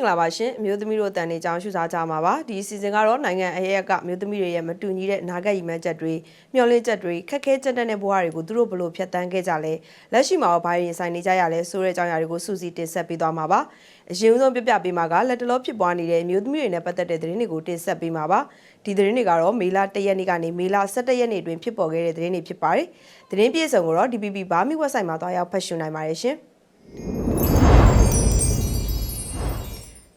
အားလုံးပဲမင်္ဂလာပါရှင်အမျိုးသမီးတို့အတန်နေကြောင်းရှုစားကြမှာပါဒီအစီအစဉ်ကတော့နိုင်ငံအရေးအကအမျိုးသမီးတွေရဲ့မတူညီတဲ့နာဂတ်ရည်မှန်းချက်တွေမျှော်လင့်ချက်တွေခက်ခဲကြက်တဲ့ဘဝတွေကိုသူတို့ဘလို့ဖြတ်တန်းခဲ့ကြလဲလက်ရှိမှာရောဘာတွေရင်ဆိုင်နေကြရလဲဆိုတဲ့အကြောင်းအရာတွေကိုစူးစီးတင်ဆက်ပေးသွားမှာပါအရင်ဆုံးပြပြပေးမှာကလက်တလောဖြစ်ပွားနေတဲ့အမျိုးသမီးတွေနဲ့ပတ်သက်တဲ့သတင်းတွေကိုတင်ဆက်ပေးမှာပါဒီသတင်းတွေကတော့မေလ1ရက်နေ့ကနေမေလ17ရက်နေ့တွင်ဖြစ်ပေါ်ခဲ့တဲ့သတင်းတွေဖြစ်ပါတယ်သတင်းပြည့်စုံကိုတော့ DPP ဘာမီ website မှာသွားရောက်ဖတ်ရှုနိုင်ပါတယ်ရှင်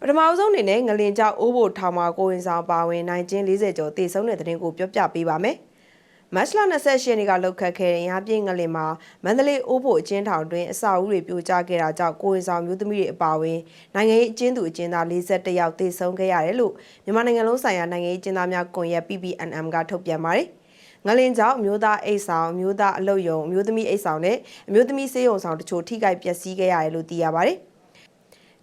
ပထမအဆုံးအနေနဲ့ငလင်ကြောက်အိုးဘိုထောင်မှာကိုဝင်ဆောင်ပါဝင်နိုင်ချင်း40ကျော်တည်ဆုံးတဲ့တဲ့တင်ကိုပြောပြပေးပါမယ်။မတ်လ28ရက်နေ့ကလောက်ခတ်ခဲ့တဲ့အင်အားပြင်းငလင်မှာမန္တလေးအိုးဘိုအကျဉ်းထောင်တွင်အစာအုပ်တွေပြိုကျခဲ့တာကြောင့်ကိုဝင်ဆောင်မျိုးသမီးတွေအပါအဝင်နိုင်ငံရေးအကျဉ်းသူအကျဉ်းသား41ယောက်တည်ဆုံးခဲ့ရတယ်လို့မြန်မာနိုင်ငံလုံးဆိုင်ရာနိုင်ငံရေးအကျဉ်းသားများကွန်ရက် PPNM ကထုတ်ပြန်ပါတယ်။ငလင်ကြောင့်မျိုးသားအိတ်ဆောင်မျိုးသားအလုတ်ယုံမျိုးသမီးအိတ်ဆောင်နဲ့အမျိုးသမီးစေးရုံဆောင်တချို့ထိခိုက်ပျက်စီးခဲ့ရတယ်လို့သိရပါတယ်။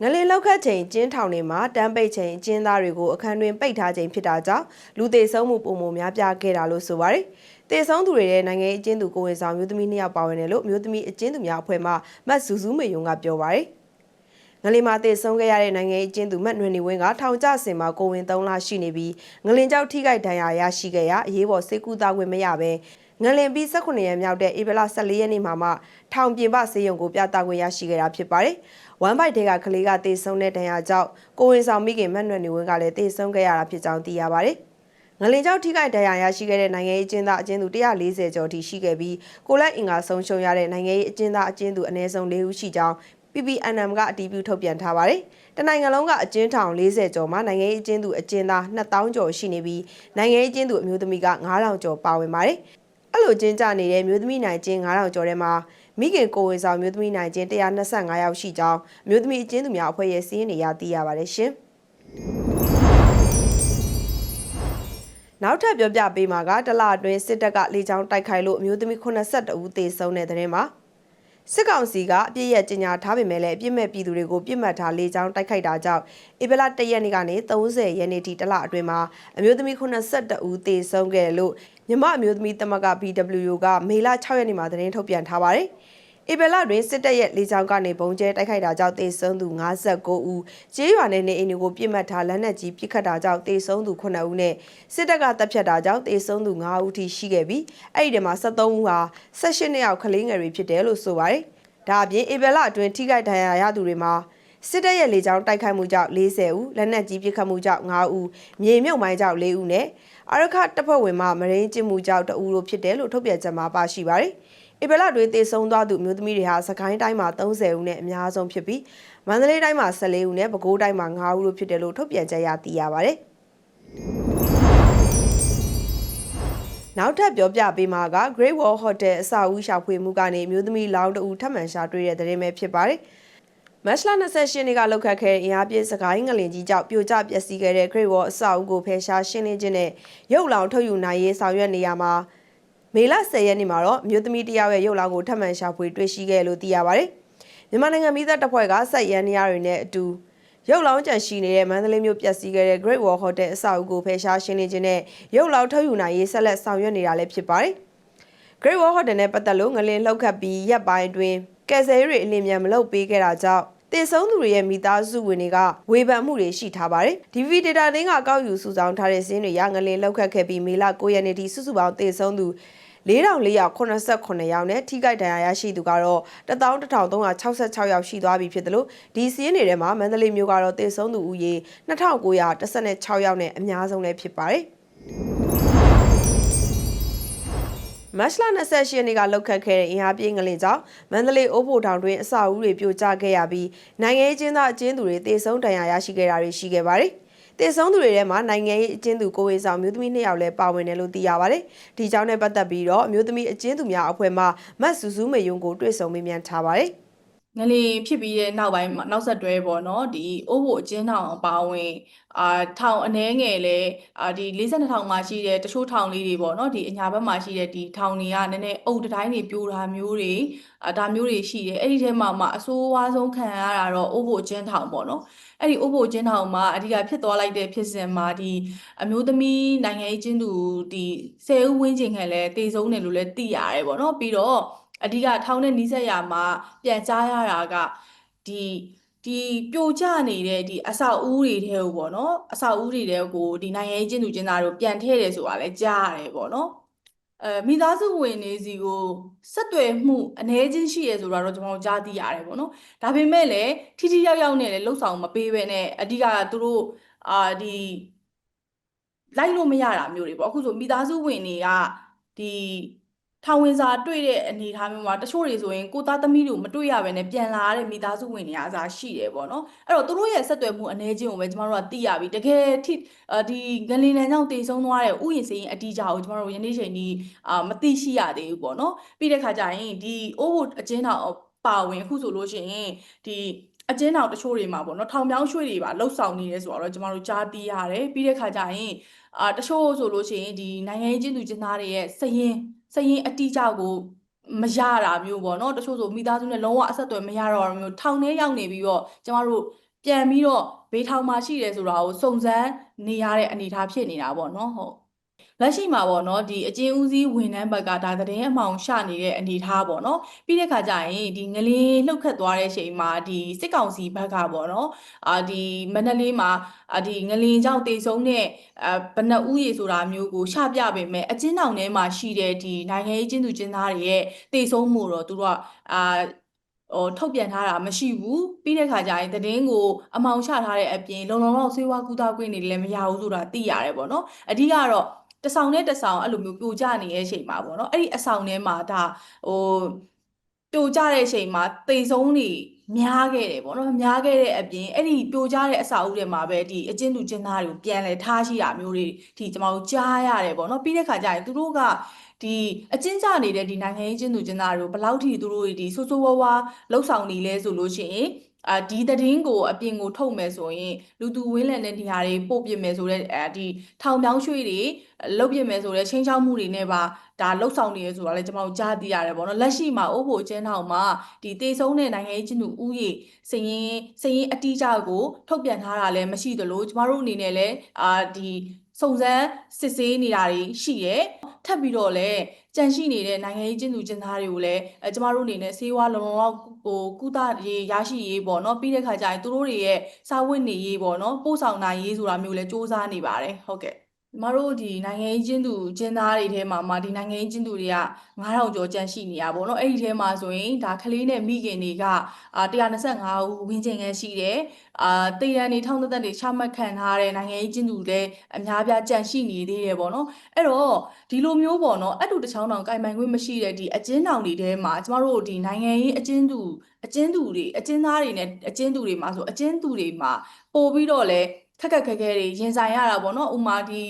ငလင်လောက်ခတ်ချိန်ကျင်းထောင်တွေမှာတန်းပိတ်ချိန်ကျင်းသားတွေကိုအခန်းတွင်ပိတ်ထားချိန်ဖြစ်တာကြောင့်လူသေးဆုံးမှုပုံမများပြားခဲ့တာလို့ဆိုပါတယ်။တေဆုံးသူတွေရဲ့နိုင်ငံရေးအကျဉ်းသူကိုဝင်ဆောင်မျိုးသမီးနှစ်ယောက်ပါဝင်တယ်လို့မျိုးသမီးအကျဉ်းသူများအဖွဲ့မှမတ်စုစုမေယုံကပြောပါတယ်။ငလင်မှာတေဆုံးခဲ့ရတဲ့နိုင်ငံရေးအကျဉ်းသူမတ်နွေနေဝင်းကထောင်ကျစင်မှာကိုဝင်3လရှိနေပြီးငလင်ကြောက်ထိခိုက်ဒဏ်ရာရရှိခဲ့ရအရေးပေါ်စေကူတာခွင့်မရဘဲငလင်ပြီး18ရက်မြောက်တဲ့ဧပြီလ14ရက်နေ့မှာမှထောင်ပြင်ပစေယုံကိုပြသခွင့်ရရှိခဲ့တာဖြစ်ပါတယ်။ ဝမ်ဘိုက်တဲကကလေးကတေဆုံးတဲ့ဒဏ်ရာကြောင့်ကိုဝင်ဆောင်မိခင်မတ်နွယ်နေဝင်းကလည်းတေဆုံးခဲ့ရတာဖြစ်ကြောင်းသိရပါတယ်။ငလင်ကြောင့်ထိခိုက်ဒဏ်ရာရရှိခဲ့တဲ့နိုင်ငံရေးအကျဉ်းသားအကျဉ်းသူ140ကျော်ထိရှိခဲ့ပြီးကိုလက်အင်္ဂါဆုံးရှုံးရတဲ့နိုင်ငံရေးအကျဉ်းသားအကျဉ်းသူအနည်းဆုံး၄ဦးရှိကြောင်း PPNM ကအတည်ပြုထုတ်ပြန်ထားပါတယ်။တနိုင်ငံလုံးကအကျဉ်းထောင်40ကျော်မှာနိုင်ငံရေးအကျဉ်းသူအကျဉ်းသား2000ကျော်ရှိနေပြီးနိုင်ငံရေးအကျဉ်းသူအမျိုးသမီးက9000ကျော်ပါဝင်ပါတယ်။အဲ့လိုကျင်းကြနေတဲ့မျိုးသမီးနိုင်ကျင်း9000ကျော်ထဲမှာ မိခင်ကိုဝင်ဆောင်မျိုးသမီးနိုင်ကျင်း125ယောက်ရှိကြောင်းမျိုးသမီးအကျဉ်းသူများအဖွဲ့ရဲ့စီးရင်တွေရသိရပါတယ်ရှင်နောက်ထပ်ပြောပြပေးမှာကတလအတွင်းစစ်တပ်ကလေကြောင်းတိုက်ခိုက်လို့အမျိုးသမီး82ဦးသေဆုံးတဲ့တဲ့ရင်မှာစစ်ကောင်စီကအပြစ်ရကြီးညာထားပေမဲ့လည်းအပြစ်မဲ့ပြည်သူတွေကိုပြစ်မှတ်ထားလေကြောင်းတိုက်ခိုက်တာကြောင့်ဧပြီလ1ရက်နေ့ကနေ30ရက်နေ့ထိတလအတွင်းမှာအမျိုးသမီး82ဦးသေဆုံးခဲ့တယ်လို့မြမအမျိုးသမီးသမဂ္ဂ BWU ကမေလ6ရက်နေ့မှာသတင်းထုတ်ပြန်ထားပါတယ်။ ဧပြီလတွင်စစ်တပ်ရဲ့လေကြောင်းကနေဘုံကျဲတိုက်ခိုက်တာကြောင့်တေဆုံးသူ59ဦးကျေးရွာနယ်နေအိမ်တွေကိုပြစ်မှတ်ထားလက်နက်ကြီးပစ်ခတ်တာကြောင့်တေဆုံးသူ9ဦးနဲ့စစ်တပ်ကတပ်ဖြတ်တာကြောင့်တေဆုံးသူ9ဦးထိရှိခဲ့ပြီးအဲ့ဒီထဲမှာ73ဦးဟာ18နှစ်အောက်ကလေးငယ်တွေဖြစ်တယ်လို့ဆိုပါတယ်။ဒါအပြင်ဧပြီလအတွင်းထိခိုက်ဒဏ်ရာရသူတွေမှာစစ်တပ်ရဲ့လေကြောင်းတိုက်ခိုက်မှုကြောင့်40ဦးလက်နက်ကြီးပစ်ခတ်မှုကြောင့်5ဦးမြေမြုပ်မိုင်းကြောင့်4ဦးနဲ့အာရခတပ်ဖွဲ့ဝင်မှမရင်းကျမှုကြောင့်တအူလိုဖြစ်တယ်လို့ထုတ်ပြန်ချက်မှာပါရှိပါတယ်။ ဧပြီလတွင်တည်ဆုံသွားသူမျိုးသမီးတွေဟာစကိုင်းတိုင်းမှာ30ဦးနဲ့အများဆုံးဖြစ်ပြီးမန္တလေးတိုင်းမှာ14ဦးနဲ့ပဲခူးတိုင်းမှာ9ဦးလို့ဖြစ်တယ်လို့ထုတ်ပြန်ချက်ရသိရပါတယ်။နောက်ထပ်ပြောပြပေးမှာက Great Wall Hotel အဆောက်အဦရှာဖွေမှုကနေမျိုးသမီးလောင်းတအူထပ်မံရှာတွေ့တဲ့တဲ့ရင်ပဲဖြစ်ပါတယ်။မတ်လ28ရက်နေ့ကလောက်ခတ်ခဲ့တဲ့အင်အားပြည့်စကိုင်းငလင်ကြီးကြောင့်ပြိုကျပျက်စီးခဲ့တဲ့ Great Wall အဆောက်အဦကိုဖယ်ရှားရှင်းလင်းခြင်းနဲ့ရုပ်လောင်ထုတ်ယူနိုင်ရေးဆောင်ရွက်နေရမှာ မေလ10ရက်နေ့မှာတော့မြို့သမီးတယောက်ရဲ့ရုပ်လောင်ကိုထပ်မံရှာဖွေတွေ့ရှိခဲ့လို့သိရပါတယ်။မြန်မာနိုင်ငံမိသားတပ်ဖွဲ့ကဆက်ရန်နေရတွေနဲ့အတူရုပ်လောင်းကြံရှိနေတဲ့မန္တလေးမြို့ပျက်စီးခဲ့တဲ့ Great Wall Hotel အဆောက်အဦကိုဖယ်ရှားရှင်းလင်းခြင်းနဲ့ရုပ်လောင်းထုတ်ယူနိုင်ရေးဆက်လက်ဆောင်ရွက်နေတာလည်းဖြစ်ပါတယ်။ Great Wall Hotel နဲ့ပတ်သက်လို့ငလင်လှုပ်ခတ်ပြီးရပ်ပိုင်းအတွင်းကယ်ဆယ်ရေးတွေအလင်းမြန်မလုပ်ပေးခဲ့တာကြောင့်တည်ဆုံးသူတွေရဲ့မိသားစုဝင်တွေကဝေဖန်မှုတွေရှိထားပါတယ်။ DV data တင်းကကောက်ယူစုဆောင်းထားတဲ့စင်းတွေရငလင်လောက်ခတ်ခဲ့ပြီးမေလ9ရက်နေ့ထိစုစုပေါင်းတည်ဆုံးသူ 4489ယောက်နဲ့ထိခိုက်ဒဏ်ရာရရှိသူကတော့11366ယောက်ရှိသွားပြီဖြစ်တယ်လို့ဒီစီးရင်တွေထဲမှာမန္တလေးမြို့ကတော့တည်ဆုံးသူဦးရေ2916ယောက်နဲ့အများဆုံးလည်းဖြစ်ပါတယ်။မတ်လ28ရက်နေ့ကလောက်ခတ်ခဲ့တဲ့အင်အားပြင်းငလင်ကြောင့်မန္တလေးအိုးဖို့တောင်တွင်အဆောက်အဦတွေပြိုကျခဲ့ရပြီးနိုင်ငံရေးကျင်းသားအကျဉ်းသူတွေတေဆုံးဒဏ်ရာရရှိခဲ့တာတွေရှိခဲ့ပါတယ်။ တေဆုံးသူတွေထဲမှာနိုင်ငံရေးအကျဉ်းသူကိုဝေဆောင်မျိုးသမီးနှစ်ယောက်လည်းပါဝင်တယ်လို့သိရပါတယ်။ဒီကြောင့်နဲ့ပတ်သက်ပြီးတော့မျိုးသမီးအကျဉ်းသူများအဖွဲ့မှမတ်စုစုမေယုံကိုတွေ့ဆုံမေးမြန်းထားပါတယ်။ ငလင်ဖြစ်ပြီးတဲ့နောက်ပိုင်းနောက်ဆက်တွဲပေါ့နော်ဒီအိုးဖို့အကျဉ်းထောင်အပါဝင်အာထောင်အနှဲငယ်လဲအာဒီ42ထောင်မှာရှိတဲ့တချို့ထောင်လေးတွေပေါ့နော်ဒီအညာဘက်မှာရှိတဲ့ဒီထောင်တွေကနည်းနည်းအုပ်တိုင်းတွေပြိုတာမျိုးတွေအာဒါမျိုးတွေရှိတယ်အဲ့ဒီထဲမှာမှအဆိုးဝါးဆုံးခံရတာတော့အိုးဖို့အကျဉ်းထောင်ပေါ့နော်အဲ့ဒီအိုးဖို့အကျဉ်းထောင်မှာအဓိကဖြစ်သွားလိုက်တဲ့ဖြစ်စဉ်မှာဒီအမျိုးသမီးနိုင်ငံရေးကျဉ်းသူဒီ10ဦးဝန်းကျင်ခန့်လဲတည်ဆုံးတယ်လို့လဲသိရတယ်ပေါ့နော်ပြီးတော့ အဓိကထောင်းတဲ့နီးစက်ရမှာပြန်ကြားရတာကဒီဒီပြိုကျနေတဲ့ဒီအဆောက်အဦတွေထဲကိုပေါ့နော်အဆောက်အဦတွေထဲကိုဒီနိုင်ငံရေးကျင်းသူကျင်းသားတို့ပြန်ထည့်တယ်ဆိုတာလည်းကြားရတယ်ပေါ့နော်အဲမိသားစုဝင်နေစီကိုဆက်သွယ်မှုအ ਨੇ ချင်းရှိရဆိုတာတော့ကျွန်တော်တို့ကြားသိရတယ်ပေါ့နော်ဒါပေမဲ့လည်းထိထိရောက်ရောက်နဲ့လည်းလှုပ်ဆောင်မပေးဘဲနဲ့အဓိကသူတို့အာဒီလိုက်လို့မရတာမျိုးတွေပေါ့အခုဆိုမိသားစုဝင်တွေကဒီ ထောင်ဝင်စာတွေ့တဲ့အနေအထားမျိုးမှာတချို့တွေဆိုရင်ကိုသားသမီးတို့မတွေ့ရဘဲနဲ့ပြန်လာရတဲ့မိသားစုဝင်တွေအားစားရှိတယ်ပေါ့နော်အဲ့တော့သူတို့ရဲ့ဆက်သွယ်မှုအနေချင်းကိုပဲကျမတို့ကသိရပြီတကယ်ထိအာဒီငလင်နံကြောင့်တည်ဆုံးသွားတဲ့ဥယျာဉ်စရင်အတီးကြကိုကျမတို့ယနေ့ချိန်ဒီအာမသိရှိရသေးဘူးပေါ့နော်ပြီးတဲ့ခါကျရင်ဒီအိုးဘအချင်းတော်ပါဝင်အခုဆိုလို့ရှိရင်ဒီအကျဉ်းတော်တချို့တွေမှာပေါ့နော်ထောင်ပြောင်းရွှေ့တွေပါလှုပ်ဆောင်နေရဲဆိုတော့ကျမတို့ကြားသိရတယ်ပြီးတဲ့ခါကျရင်အာတချို့ဆိုလို့ရှိရင်ဒီနိုင်ငံရေးကျင်းသူကျင်းသားတွေရဲ့စရင် စရင်အတိအကျကိုမရတာမျိုးပေါ့နော်တချို့ဆိုမိသားစုနဲ့လုံးဝအဆက်အသွယ်မရတော့တာမျိုးထောင်ထဲရောက်နေပြီးတော့ကျမတို့ပြန်ပြီးတော့ဘေးထောင်မှာရှိတယ်ဆိုတာကိုစုံစမ်းနေရတဲ့အနေအထားဖြစ်နေတာပေါ့နော်ဟုတ် လက်ရှိမှာပေါ့နော်ဒီအကျဉ်းဦးစီးဝန်ထမ်းဘက်ကဒါသတင်းအမှောင်ရှနေတဲ့အနေအထားပေါ့နော်ပြီးတဲ့ခါကျရင်ဒီငလင်းလှုပ်ခတ်သွားတဲ့ချိန်မှာဒီစစ်ကောင်စီဘက်ကပေါ့နော်အာဒီမန္တလေးမှာအာဒီငလင်းကြောင့်တေဆုံးတဲ့အာဘဏ္ဍဥယေဆိုတာမျိုးကိုရှပြပေမဲ့အကျဉ်းတောင်ထဲမှာရှိတဲ့ဒီနိုင်ငံရေးကျင်းသူကျင်းသားတွေရဲ့တေဆုံးမှုတော့သူတို့ကအာဟိုထုတ်ပြန်ထားတာမရှိဘူးပြီးတဲ့ခါကျရင်သတင်းကိုအမောင်ချထားတဲ့အပြင်လုံလုံလောက်ဆေးဝါးကူတာခွင့်တွေလည်းမရဘူးဆိုတာသိရတယ်ပေါ့နော်အဓိကတော့ တဆောင်နဲ့တဆောင်အဲ့လိုမျိုးပြိုကျနေတဲ့အချိန်မှာပေါ့နော်အဲ့ဒီအဆောင်ထဲမှာဒါဟိုပြိုကျတဲ့အချိန်မှာတိတ်ဆုံးနေများခဲ့တယ်ပေါ့နော်များခဲ့တဲ့အပြင်အဲ့ဒီပြိုကျတဲ့အဆောက်အဦတွေမှာပဲဒီအကျဉ်းသူကျဉ်းသားတွေကိုပြန်လဲထားရှိတာမျိုးတွေဒီကျွန်တော်တို့ကြားရတယ်ပေါ့နော်ပြီးတဲ့ခါကျရင်သူတို့ကဒီအကျဉ်းချနေတဲ့ဒီနိုင်ငံရေးကျဉ်းသူကျဉ်းသားတွေကိုဘယ်လောက်ထိသူတို့တွေဒီဆိုးဆိုးဝါးဝါလှုပ်ဆောင်နေလဲဆိုလို့ရှိရင် အာဒီသတင်းကိုအပြင်ကိုထုတ်မယ်ဆိုရင်လူသူဝင်းလည်တဲ့နေရာတွေပို့ပြမယ်ဆိုတော့အဲဒီထောင်ပြောင်းရွှေ့တွေလုတ်ပြမယ်ဆိုတော့ချင်းချောက်မှုတွေနဲ့ပါဒါလှုပ်ဆောင်နေရဆိုတာလည်းကျွန်တော်ကြားသိရတယ်ပေါ့နော်လက်ရှိမှာအိုးဖို့အကျဉ်းထောင်မှာဒီတေဆုံးတဲ့နိုင်ငံရေးကျင်းသူဥယေစရင်စရင်အတိအကျကိုထုတ်ပြန်ထားတာလည်းမရှိသလိုကျမတို့အနေနဲ့လည်းအာဒီ စုံစမ်းစစ်ဆေးနေတာတွေရှိရဲထပ်ပြီးတော့လည်းကြန့်ရှိနေတဲ့နိုင်ငံရေးကျင်းသူကျင်းသားတွေကိုလည်းအဲကျမတို့အနေနဲ့ဆေးဝါးလုံလုံလောက်ဟိုကုသရေးရရှိရေးပေါ့နော်ပြီးတဲ့ခါကျရင်သူတို့တွေရဲ့စာဝတ်နေရေးပေါ့နော်ပို့ဆောင်နိုင်ရေးဆိုတာမျိုးလည်းစ조사နေပါတယ်ဟုတ်ကဲ့ ကျမတို့ဒီနိုင်ငံရေးကျင်းသူကျင်းသားတွေထဲမှာမှာဒီနိုင်ငံရေးကျင်းသူတွေက9000ကျော်ကျန်ရှိနေရပါတော့အဲ့ဒီထဲမှာဆိုရင်ဒါကလေးနဲ့မိခင်တွေကအာ125ဦးဝင်းကျင်ငယ်ရှိတယ်အာတေရန်နေထောင်းသက်သက်တွေချမှတ်ခံထားတဲ့နိုင်ငံရေးကျင်းသူတွေအများပြားကျန်ရှိနေသေးတယ်ပေါ့နော်အဲ့တော့ဒီလိုမျိုးပေါ့နော်အတူတချောင်းတောင်ကင်ပိုင်ခွင့်မရှိတဲ့ဒီအကျဉ်းတောင်တွေထဲမှာကျမတို့ဒီနိုင်ငံရေးအကျဉ်းသူအကျဉ်းသူတွေအကျဉ်းသားတွေနဲ့အကျဉ်းသူတွေမှာဆိုအကျဉ်းသူတွေမှာပို့ပြီးတော့လဲ ခက်ခက်ခဲခဲတွေရင်ဆိုင်ရတာပေါ့နော်ဥမာဒီ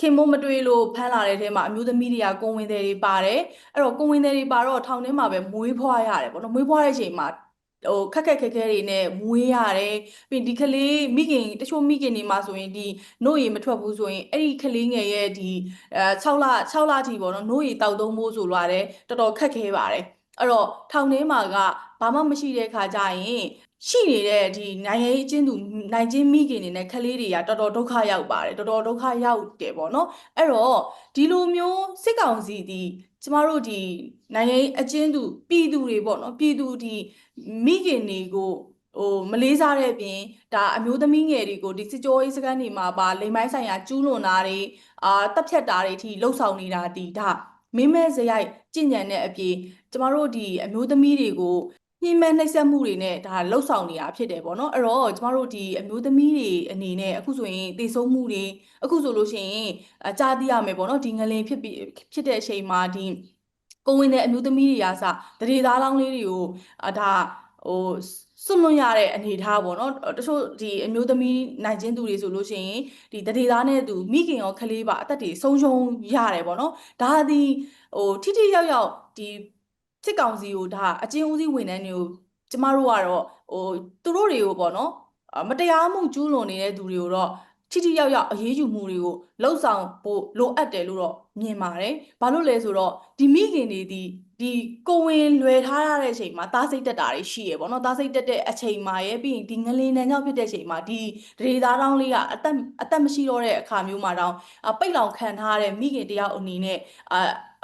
ခင်မို့မတွေ့လို့ဖမ်းလာတဲ့ထဲမှာအမျိုးသမီးတွေကကိုဝင်တယ်တွေပါတယ်အဲ့တော့ကိုဝင်တယ်တွေပါတော့ထောင်ထဲမှာပဲမွေးဖွားရတယ်ပေါ့နော်မွေးဖွားတဲ့အချိန်မှာဟိုခက်ခက်ခဲခဲတွေနဲ့မွေးရတယ်ပြီးဒီကလေးမိခင်တချို့မိခင်တွေမှာဆိုရင်ဒီနှုတ်ရည်မထွက်ဘူးဆိုရင်အဲ့ဒီကလေးငယ်ရဲ့ဒီအဲ6လ6လထိပေါ့နော်နှုတ်ရည်တောက်သုံးဖို့ဆိုလာတယ်တော်တော်ခက်ခဲပါတယ်အဲ့တော့ထောင်ထဲမှာကဘာမှမရှိတဲ့ခါကျရင် ရှိနေတဲ့ဒီနိုင်ငံရေးအကျဉ်းသူနိုင်ချင်းမိခင်တွေနဲ့ကလေးတွေကတော်တော်ဒုက္ခရောက်ပါတယ်တော်တော်ဒုက္ခရောက်တယ်ပေါ့နော်အဲ့တော့ဒီလိုမျိုးစစ်ကောင်စီဒီကျမတို့ဒီနိုင်ငံရေးအကျဉ်းသူပြည်သူတွေပေါ့နော်ပြည်သူဒီမိခင်တွေကိုဟိုမလေးစားတဲ့အပြင်ဒါအမျိုးသမီးငယ်တွေကိုဒီစစ်ကြောရေးစကန်တွေမှာပါလိမ်မိုင်းဆိုင်ရာကျူးလွန်တာတွေအာတပ်ဖြတ်တာတွေအထိလှုပ်ဆောင်နေတာဒီဒါမင်းမဲစရိုက်ကြင်ညံတဲ့အပြင်ကျမတို့ဒီအမျိုးသမီးတွေကို ညှိမဲ့နှိပ်စက်မှုတွေနဲ့ဒါလှုပ်ဆောင်နေတာဖြစ်တယ်ပေါ့နော်အဲ့တော့ကျမတို့ဒီအမျိုးသမီးတွေအနေနဲ့အခုဆိုရင်တေဆုံးမှုတွေအခုဆိုလို့ရှိရင်အကြားသိရမယ်ပေါ့နော်ဒီငလင်ဖြစ်ပြီးဖြစ်တဲ့အချိန်မှာဒီကိုဝင်တဲ့အမျိုးသမီးတွေကစတရေသားလောင်းလေးတွေကိုအဒါဟိုစွန့်လွတ်ရတဲ့အနေအထားပေါ့နော်တချို့ဒီအမျိုးသမီးနိုင်ချင်းသူတွေဆိုလို့ရှိရင်ဒီတရေသားနဲ့သူမိခင်ရောခလေးပါအသက်တွေဆုံးရှုံးရတယ်ပေါ့နော်ဒါဒီဟိုထိထိရောက်ရောက်ဒီ စစ်ကောင်စီကိုဒါအချင်းဦးစီးဝန်ထမ်းတွေကိုကျမတို့ကတော့ဟိုသူတို့တွေကိုပေါ့နော်မတရားမှုကျူးလွန်နေတဲ့သူတွေကိုတော့ထိထိရောက်ရောက်အရေးယူမှုတွေကိုလှုပ်ဆောင်ဖို့လိုအပ်တယ်လို့တော့မြင်ပါတယ်။ဘာလို့လဲဆိုတော့ဒီမိခင်တွေဒီ ဒီကိုဝင်လွယ်ထားရတဲ့အချိန်မှာသားစိတ်တက်တာတွေရှိရပေါ့နော်သားစိတ်တက်တဲ့အချိန်မှာရဲ့ပြီးရင်ဒီငလင်နံကြောင့်ဖြစ်တဲ့အချိန်မှာဒီဒေသားတောင်းလေးကအသက်အသက်မရှိတော့တဲ့အခါမျိုးမှာတောင်အပိတ်လောင်ခံထားတဲ့မိခင်တယောက်အနေနဲ့အာ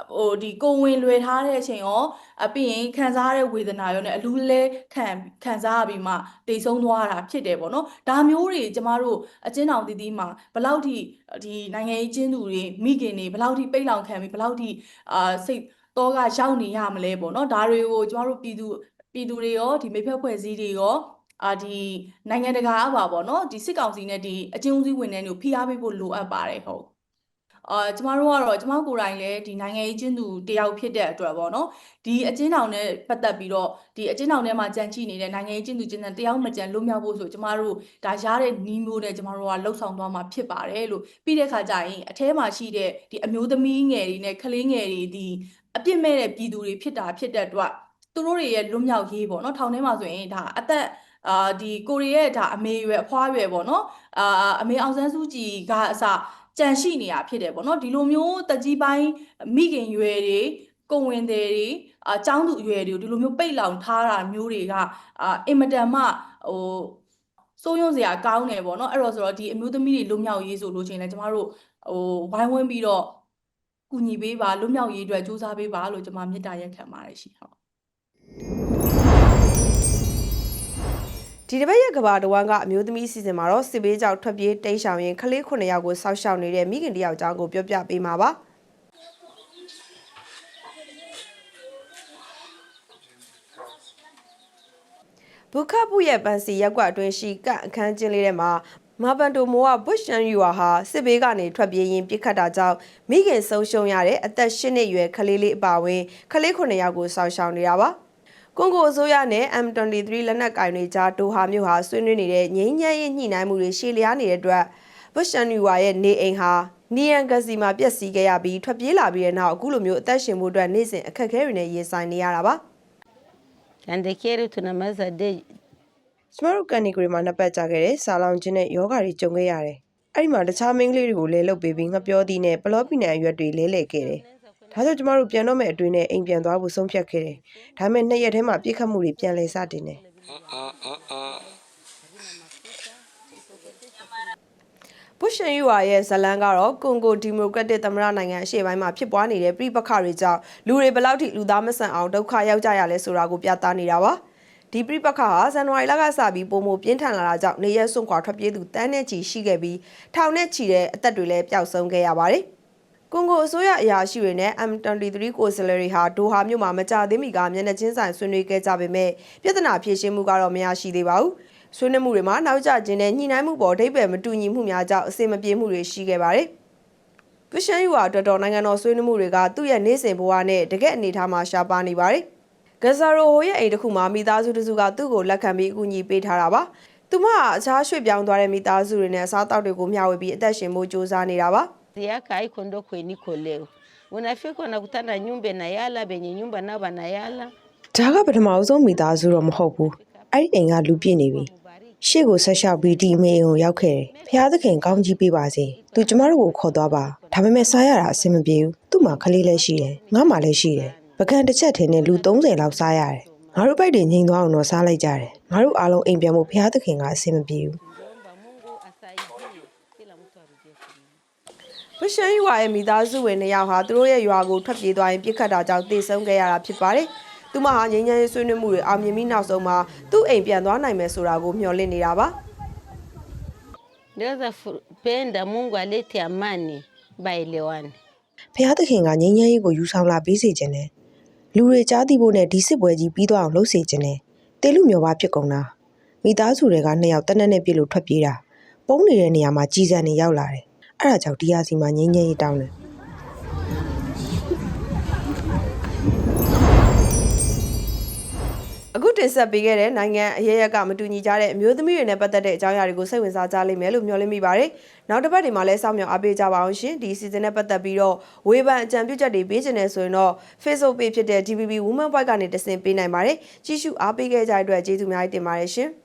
ဟိုဒီကိုဝင်လွယ်ထားတဲ့အချိန်ရောအပြီးရင်ခံစားရတဲ့ဝေဒနာရောနဲ့အလူးလဲခံခံစားရပြီးမှတိတ်ဆုံးသွားတာဖြစ်တယ်ပေါ့နော်ဒါမျိုးတွေကျမတို့အကျဉ်းတော်တည်တည်မှာဘယ်လောက်ထိဒီနိုင်ငံရေးကျင်းသူတွေမိခင်တွေဘယ်လောက်ထိပိတ်လောင်ခံပြီးဘယ်လောက်ထိအာစိတ် တော့ကရောက်နေရမလဲပေါ့နော်ဒါတွေကိုကျမတို့ပြည်သူပြည်သူတွေရောဒီမိဖက်ဖွဲ့စည်းတွေရောအာဒီနိုင်ငံတကာအပါပေါ့နော်ဒီစစ်ကောင်စီနဲ့ဒီအကျဉ်းဦးစီးဝန်ထမ်းတွေကိုဖိအားပေးဖို့လိုအပ်ပါတယ်ဟုတ်အာကျမတို့ကတော့ကျမကိုယ်တိုင်လည်းဒီနိုင်ငံရေးကျင်းသူတယောက်ဖြစ်တဲ့အတွက်ပေါ့နော်ဒီအကျဉ်းထောင်နဲ့ပတ်သက်ပြီးတော့ဒီအကျဉ်းထောင်ထဲမှာကြံချိနေတဲ့နိုင်ငံရေးကျင်းသူကျင်းတဲ့တယောက်မကြံလွတ်မြောက်ဖို့ဆိုကျမတို့ဒါရတဲ့နီးမျိုးနဲ့ကျမတို့ကလှုပ်ဆောင်သွားမှာဖြစ်ပါတယ်လို့ပြီးတဲ့ခါကျရင်အထဲမှာရှိတဲ့ဒီအမျိုးသမီးငယ်တွေနဲ့ကလေးငယ်တွေဒီ အပြစ်မဲ့တဲ့ပြည်သူတွေဖြစ်တာဖြစ်တဲ့အတွက်သူတို့တွေရဲ့လွတ်မြောက်ရေးပေါ့နော်ထောင်ထဲမှာဆိုရင်ဒါအသက်အာဒီကိုရီးယားဒါအမေရွယ်အဖွားရွယ်ပေါ့နော်အာအမေအောင်ဆန်းစုကြည်ကအစကြံရှိနေတာဖြစ်တယ်ပေါ့နော်ဒီလိုမျိုးတက်ကြီးပိုင်းမိခင်ရွယ်တွေကိုဝင်တယ်တွေအာចောင်းသူအရွယ်တွေကိုဒီလိုမျိုးပိတ်လောင်ထားတာမျိုးတွေကအာအင်မတန်မှဟိုစိုးရုံစရာကောင်းတယ်ပေါ့နော်အဲ့တော့ဆိုတော့ဒီအမျိုးသမီးတွေလွတ်မြောက်ရေးဆိုလို့ချင်းလဲကျမတို့ဟိုဝိုင်းဝန်းပြီးတော့ ကူညီပေးပါလွတ်မြောက်ရေးအတွက်စူးစမ်းပေးပါလို့ကျမမေတ္တာရက်ခံပါတယ်ရှင်ဟုတ်ဒီတစ်ပတ်ရကဘာတဝမ်းကအမျိုးသမီးစီစဉ်မှာတော့စစ်ဘေးကြောင့်ထွက်ပြေးတိမ်းရှောင်ရင်ကလေး9ယောက်ကိုစောက်ရှောက်နေတဲ့မိခင်တယောက်အကြောင်းကိုပြောပြပေးမှာပါဘုခပုရဲ့ပန်စီရက်ကွက်အတွင်းရှိကန့်အခန်းကျင်းလေးထဲမှာ မာပန်တိုမိုးကဘွတ်ရှန်ယူဟာစစ်ဘေးကနေထွက်ပြေးရင်းပြစ်ခတ်တာကြောင့်မိခင်ဆုံးရှုံးရတဲ့အသက်၈နှစ်အရွယ်ကလေးလေးအပါအဝင်ကလေး9ယောက်ကိုစောက်ရှောက်နေတာပါကွန်ဂိုအစိုးရနဲ့ M23 လက်နက်ကင်တွေကြားဒိုဟာမြို့ဟာဆွေးနွေးနေတဲ့ငြိမ်းချမ်းရေးညှိနှိုင်းမှုတွေရှေ့လျားနေတဲ့အတွက်ဘွရှန်နီဝါရဲ့နေအိမ်ဟာနီယန်ဂစီမှာပျက်စီးခဲ့ရပြီးထွက်ပြေးလာပြီးတဲ့နောက်အခုလိုမျိုးအသက်ရှင်ဖို့အတွက်နေ့စဉ်အခက်အခဲတွေနဲ့ရင်ဆိုင်နေရတာပါ Kandekere tunamaza de ကျမတို့ကန်နီဂရီမှာနှစ်ပတ်ကြာခဲ့တဲ့စာလောင်ခြင်းနဲ့ယောဂါတွေကြုံခဲ့ရတယ်အဲ့ဒီမှာတခြားမိန်းကလေးတွေကိုလဲလုပ်ပေးပြီးငပြောသီးနဲ့ပလော့ပီနန်အရွက်တွေလဲလှယ်ခဲ့တယ်ဒါကြောင့်ကျမတို့ပြန်တော့မဲ့အတွင်းနဲ့အိမ်ပြန်သွားဖို့ဆုံးဖြတ်ခဲ့တယ်ဒါပေမဲ့နှစ်ရက်ထဲမှာပြစ်ခတ်မှုတွေပြန်လဲစတင်တယ်ဘုရှန်ယူဝါရဲ့ဇလန်ကတော့ကွန်ဂိုဒီမိုကရက်တစ်သမ္မတနိုင်ငံအရှေ့ပိုင်းမှာဖြစ်ပွားနေတဲ့ပြည်ပခါတွေကြောင့်လူတွေဘယ်လောက်ထိလူသားမဆန်အောင်ဒုက္ခရောက်ကြရလဲဆိုတာကိုပြသနေတာပါ ဒီပြည်ပခါဟာဇန်နဝါရီလကစပြီးပုံမပြင်းထန်လာတာကြောင့်နေရက်စွန့်ခွာထွက်ပြေးသူတန်းနဲ့ချီရှိခဲ့ပြီးထောင်နဲ့ချီတဲ့အသက်တွေလည်းပျောက်ဆုံးခဲ့ရပါတယ်ကွန်ဂိုအစိုးရအရာရှိတွေနဲ့ M23 ကိုယ်စားလှယ်တွေဟာဒိုဟာမြို့မှာမကြသေးမီကမျက်နှာချင်းဆိုင်ဆွေးနွေးခဲ့ကြပေမဲ့ပြဿနာဖြေရှင်းမှုကတော့မရရှိသေးပါဘူး။ဆွေးနွေးမှုတွေမှာနောက်ကျခြင်းနဲ့ညှိနှိုင်းမှုပေါ်အဓိပ္ပာယ်မတူညီမှုများကြောင့်အဆင်မပြေမှုတွေရှိခဲ့ပါတယ်။ဗရှန်ယူဟာတော်တော်နိုင်ငံတော်ဆွေးနွေးမှုတွေကသူ့ရဲ့နေစဉ်ဘဝနဲ့တကယ့်အနေအထားမှာရှားပါနေပါတယ်။ ဂဇာရိုဟိုရဲ့အိမ်တစ်ခုမှာမိသားစုတစ်စုကသူ့ကိုလက်ခံပြီးအကူအညီပေးထားတာပါ။သူမကအခြားရွှေ့ပြောင်းသွားတဲ့မိသားစုတွေနဲ့အစားအသောက်တွေကိုမျှဝေပြီးအသက်ရှင်ဖို့ကြိုးစားနေတာပါ။ yaka haiko ndo kweniko leo. Unafika unakutana nyumba na yala benye nyumba nao banayala. ဒါကပထမအဆုံးမိသားစုတော့မဟုတ်ဘူးအဲ့ဒီအိမ်ကလူပြည့်နေပြီရှေ့ကိုဆက်လျှောက်ပြီးဒီမေကိုရောက်ခဲ့တယ်ဖျားသခင်ကောင်းကြီးပေးပါစေသူကျမတို့ကိုခေါ်သွားပါဒါပေမဲ့စားရတာအဆင်မပြေဘူးသူ့မှာကလေးလည်းရှိတယ်ငါမှလည်းရှိတယ် ပကံတစ်ချက်ထင်းနဲ့လူ30လောက်စားရတယ်ငါတို့ပိုက်တွေငိန်သွားအောင်တော့စားလိုက်ကြတယ်ငါတို့အားလုံးအိမ်ပြန်ဖို့ဖျားသခင်ကအဆင်မပြေဘူး Tuliomba Mungu asaidie kila mtu arudie kwao. ဘရှန်ယူဝါရဲ့မိသားစုဝင်နှစ်ယောက်ဟာသူတို့ရဲ့ရွာကိုထွက်ပြေးသွားရင်ပြစ်ခတ်တာကြောင့်တေဆုံးခဲ့ရတာဖြစ်ပါတယ်။သူမဟာငြိမ်းချမ်းရေးဆွေးနွေးမှုတွေအောင်မြင်ပြီးနောက်ဆုံးမှာသူ့အိမ်ပြန်သွားနိုင်မယ်ဆိုတာကိုမျှော်လင့်နေတာပါ Ndiweza fu- penda Mungu alete amani baelewane. ဖျားသခင်ကငြိမ်းချမ်းရေးကိုယူဆောင်လာပေးစေခြင်းနဲ့ လူတွေကြားသိဖို့နဲ့ဒီစစ်ပွဲကြီးပြီးသွားအောင်လုပ်စေခြင်းနဲ့တေလူမျိုးပါဖြစ်ကုန်တာမိသားစုတွေကနှစ်ယောက်တနက်နဲ့ပြည့်လို့ထွက်ပြေးတာပုံးနေတဲ့နေရာမှာကြီးစံနေရောက်လာတယ်အဲ့ဒါကြောင့်ဒီဟာစီမှာငြိမ်းချမ်းရေးတောင်းတယ်။ တင်ဆက်ပေးခဲ့တဲ့နိုင်ငံအရရက်ကမတူညီကြတဲ့အမျိုးသမီးတွေနဲ့ပတ်သက်တဲ့အကြောင်းအရာတွေကိုစိတ်ဝင်စားကြလိမ့်မယ်လို့မျှော်လင့်မိပါတယ်။နောက်တစ်ပတ်ဒီမှာလည်းစောင့်မျှော်အားပေးကြပါအောင်ရှင်။ဒီစီဇန်နဲ့ပတ်သက်ပြီးတော့ဝေဖန်အကြံပြုချက်တွေပေးချင်တယ်ဆိုရင်တော့ Facebook page ဖြစ်တဲ့ DBB Women Voice ကနေတဆင့်ပေးနိုင်ပါတယ်။ကြည့်ရှုအားပေးခဲ့ကြတဲ့အတွက်ကျေးဇူးအများကြီးတင်ပါတယ်ရှင်။